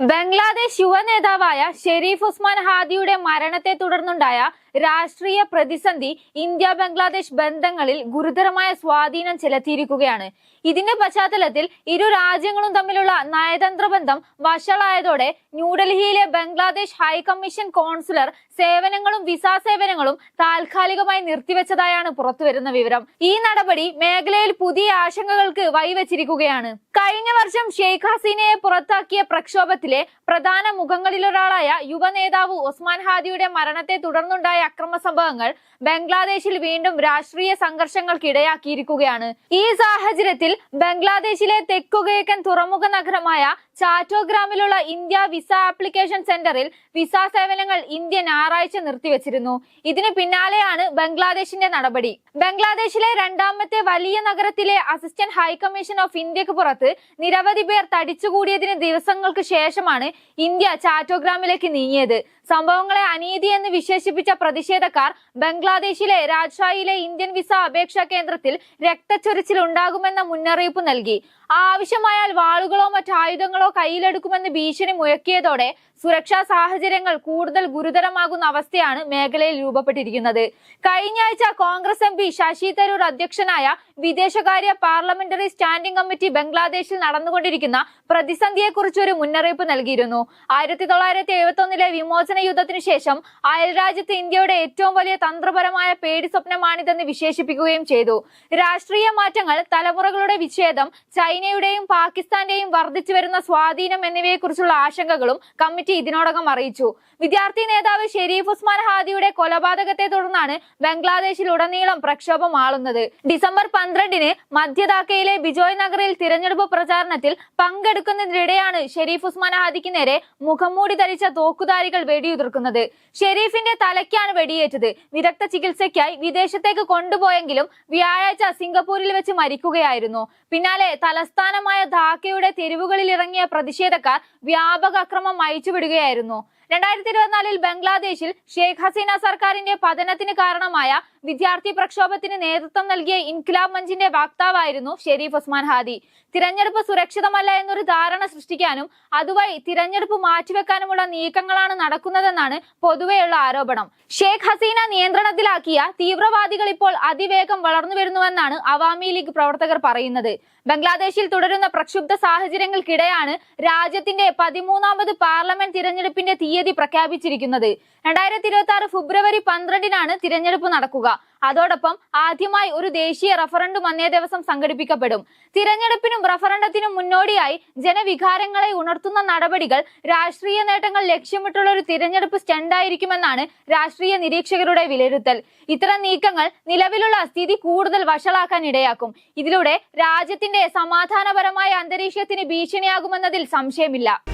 ബംഗ്ലാദേശ് യുവ നേതാവായ ഷെരീഫ് ഉസ്മാൻ ഹാദിയുടെ മരണത്തെ തുടർന്നുണ്ടായ രാഷ്ട്രീയ പ്രതിസന്ധി ഇന്ത്യ ബംഗ്ലാദേശ് ബന്ധങ്ങളിൽ ഗുരുതരമായ സ്വാധീനം ചെലുത്തിയിരിക്കുകയാണ്. ഇതിന്റെ പശ്ചാത്തലത്തിൽ ഇരു രാജ്യങ്ങളും തമ്മിലുള്ള നയതന്ത്ര ബന്ധം വഷളായതോടെ ന്യൂഡൽഹിയിലെ ബംഗ്ലാദേശ് ഹൈക്കമ്മീഷൻ കോൺസുലർ സേവനങ്ങളും വിസ സേവനങ്ങളും താൽക്കാലികമായി നിർത്തിവെച്ചതായാണ് പുറത്തുവരുന്ന വിവരം. ഈ നടപടി മേഖലയിൽ പുതിയ ആശങ്കകൾക്ക് വഴിവെച്ചിരിക്കുകയാണ്. കഴിഞ്ഞ വർഷം ഷെയ്ഖ് ഹസീനയെ പുറത്താക്കിയ പ്രക്ഷോഭത്തിലെ പ്രധാന മുഖങ്ങളിലൊരാളായ യുവ നേതാവ് ഒസ്മാൻ ഹാദിയുടെ മരണത്തെ തുടർന്നുണ്ടായ അക്രമ സംഭവങ്ങൾ ബംഗ്ലാദേശിൽ വീണ്ടും രാഷ്ട്രീയ സംഘർഷങ്ങൾക്കിടയാക്കിയിരിക്കുകയാണ് ഈ സാഹചര്യത്തിൽ ബംഗ്ലാദേശിലെ തെക്കുകിഴക്കൻ തുറമുഖ നഗരമായ ചാറ്റോഗ്രാമിലുള്ള ഇന്ത്യ വിസ ആപ്ലിക്കേഷൻ സെന്ററിൽ വിസ സേവനങ്ങൾ ഇന്ത്യ ഞായറാഴ്ച നിർത്തിവെച്ചിരുന്നു. ഇതിനു പിന്നാലെയാണ് ബംഗ്ലാദേശിന്റെ നടപടി. ബംഗ്ലാദേശിലെ രണ്ടാമത്തെ വലിയ നഗരത്തിലെ അസിസ്റ്റന്റ് ഹൈക്കമ്മീഷൻ ഓഫ് ഇന്ത്യയ്ക്ക് പുറത്ത് നിരവധി പേർ തടിച്ചുകൂടിയതിന് ദിവസങ്ങൾക്ക് ശേഷമാണ് ഇന്ത്യ ചാറ്റോഗ്രാമിലേക്ക് നീങ്ങിയത്. സംഭവങ്ങളെ അനീതി എന്ന് വിശേഷിപ്പിച്ച പ്രതിഷേധക്കാർ ബംഗ്ലാദേശിലെ രാജ്ഷായിലെ ഇന്ത്യൻ വിസ അപേക്ഷാ കേന്ദ്രത്തിൽ രക്തച്ചൊരിച്ചിൽ ഉണ്ടാകുമെന്ന മുന്നറിയിപ്പ് നൽകി. ആവശ്യമായാൽ വാളുകളോ മറ്റായുധങ്ങളോ കയ്യിലെടുക്കുമെന്ന് ഭീഷണി മുഴക്കിയതോടെ സുരക്ഷാ സാഹചര്യങ്ങൾ കൂടുതൽ ഗുരുതരമാകുന്ന അവസ്ഥയാണ് മേഖലയിൽ രൂപപ്പെട്ടിരിക്കുന്നത്. കഴിഞ്ഞ ആഴ്ച കോൺഗ്രസ് എം പി ശശി തരൂർ അധ്യക്ഷനായ വിദേശകാര്യ പാർലമെന്ററി സ്റ്റാൻഡിംഗ് കമ്മിറ്റി ബംഗ്ലാദേശിൽ നടന്നുകൊണ്ടിരിക്കുന്ന പ്രതിസന്ധിയെക്കുറിച്ച് ഒരു മുന്നറിയിപ്പ് നൽകിയിരുന്നു. ആയിരത്തി തൊള്ളായിരത്തി എഴുപത്തി ഒന്നിലെ വിമോചന യുദ്ധത്തിനു ശേഷം അയൽരാജ്യത്ത് ഇന്ത്യയുടെ ഏറ്റവും വലിയ തന്ത്രപരമായ പേടി സ്വപ്നമാണിതെന്ന് വിശേഷിപ്പിക്കുകയും ചെയ്തു. രാഷ്ട്രീയ മാറ്റങ്ങൾ തലമുറകളുടെ വിച്ഛേദം ചൈനയുടെയും പാകിസ്ഥാന്റെയും വർദ്ധിച്ചു വരുന്ന സ്വാധീനം എന്നിവയെക്കുറിച്ചുള്ള ആശങ്കകളും കമ്മിറ്റി ഇതിനോടകം അറിയിച്ചു. വിദ്യാർത്ഥി നേതാവ് ഷെരീഫ് ഉസ്മാൻ ഹാദിയുടെ കൊലപാതകത്തെ തുടർന്നാണ് ബംഗ്ലാദേശിൽ ഉടനീളം പ്രക്ഷോഭം ആളുന്നത്. ഡിസംബർ പന്ത്രണ്ടിന് മധ്യതാക്കയിലെ ബിജോയ് നഗറിൽ തിരഞ്ഞെടുപ്പ് പ്രചാരണത്തിൽ പങ്കെടുക്കുന്നതിനിടെയാണ് ഷെരീഫ് ഉസ്മാൻ ഹാദിക്ക് നേരെ മുഖംമൂടി ധരിച്ച തോക്കുധാരികൾ വെടിയുതിർക്കുന്നത്. ഷെരീഫിന്റെ തലയ്ക്കാണ് വെടിയേറ്റത്. വിദഗ്ധ ചികിത്സയ്ക്കായി വിദേശത്തേക്ക് കൊണ്ടുപോയെങ്കിലും വ്യാഴാഴ്ച സിംഗപ്പൂരിൽ വെച്ച് മരിക്കുകയായിരുന്നു. പിന്നാലെ തലസ്ഥാനമായ ധാക്കയുടെ തെരുവുകളിൽ ഇറങ്ങിയ പ്രതിഷേധക്കാർ വ്യാപക അക്രമം അയച്ചുവിടുകയായിരുന്നു രണ്ടായിരത്തി ഇരുപത്തിനാലിൽ ബംഗ്ലാദേശിൽ ഷെയ്ഖ് ഹസീന സർക്കാരിന്റെ പതനത്തിന് കാരണമായ വിദ്യാർത്ഥി പ്രക്ഷോഭത്തിന് നേതൃത്വം നൽകിയ ഇൻക്ലാബ് മഞ്ചിന്റെ വക്താവായിരുന്നു ഷെരീഫ് ഉസ്മാൻ ഹാദി. തിരഞ്ഞെടുപ്പ് സുരക്ഷിതമല്ല എന്നൊരു ധാരണ സൃഷ്ടിക്കാനും അതുവഴി തിരഞ്ഞെടുപ്പ് മാറ്റിവെക്കാനുമുള്ള നീക്കങ്ങളാണ് നടക്കുന്നതെന്നാണ് പൊതുവെയുള്ള ആരോപണം. ഷെയ്ഖ് ഹസീന നിയന്ത്രണത്തിലാക്കിയ തീവ്രവാദികൾ ഇപ്പോൾ അതിവേഗം വളർന്നു വരുന്നുവെന്നാണ് അവാമി ലീഗ് പ്രവർത്തകർ പറയുന്നത്. ബംഗ്ലാദേശിൽ തുടരുന്ന പ്രക്ഷുബ്ധ സാഹചര്യങ്ങൾക്കിടെയാണ് രാജ്യത്തിന്റെ പതിമൂന്നാമത് പാർലമെന്റ് തിരഞ്ഞെടുപ്പിന്റെ തീയതി പ്രഖ്യാപിച്ചിരിക്കുന്നത്. രണ്ടായിരത്തി ഇരുപത്തി ആറ് ഫെബ്രുവരി പന്ത്രണ്ടിനാണ് തിരഞ്ഞെടുപ്പ് നടക്കുക. അതോടൊപ്പം ആദ്യമായി ഒരു ദേശീയ റഫറൻഡും അന്നേ ദിവസം സംഘടിപ്പിക്കപ്പെടും. തിരഞ്ഞെടുപ്പിനും റഫറൻഡത്തിനും മുന്നോടിയായി ജനവികാരങ്ങളെ ഉണർത്തുന്ന നടപടികൾ രാഷ്ട്രീയ നേട്ടങ്ങൾ ലക്ഷ്യമിട്ടുള്ള ഒരു തിരഞ്ഞെടുപ്പ് സ്റ്റണ്ടായിരിക്കുമെന്നാണ് രാഷ്ട്രീയ നിരീക്ഷകരുടെ വിലയിരുത്തൽ. ഇത്തരം നീക്കങ്ങൾ നിലവിലുള്ള സ്ഥിതി കൂടുതൽ വഷളാക്കാൻ ഇടയാക്കും. ഇതിലൂടെ രാജ്യത്തിന്റെ സമാധാനപരമായ അന്തരീക്ഷത്തിന് ഭീഷണിയാകുമെന്നതിൽ സംശയമില്ല.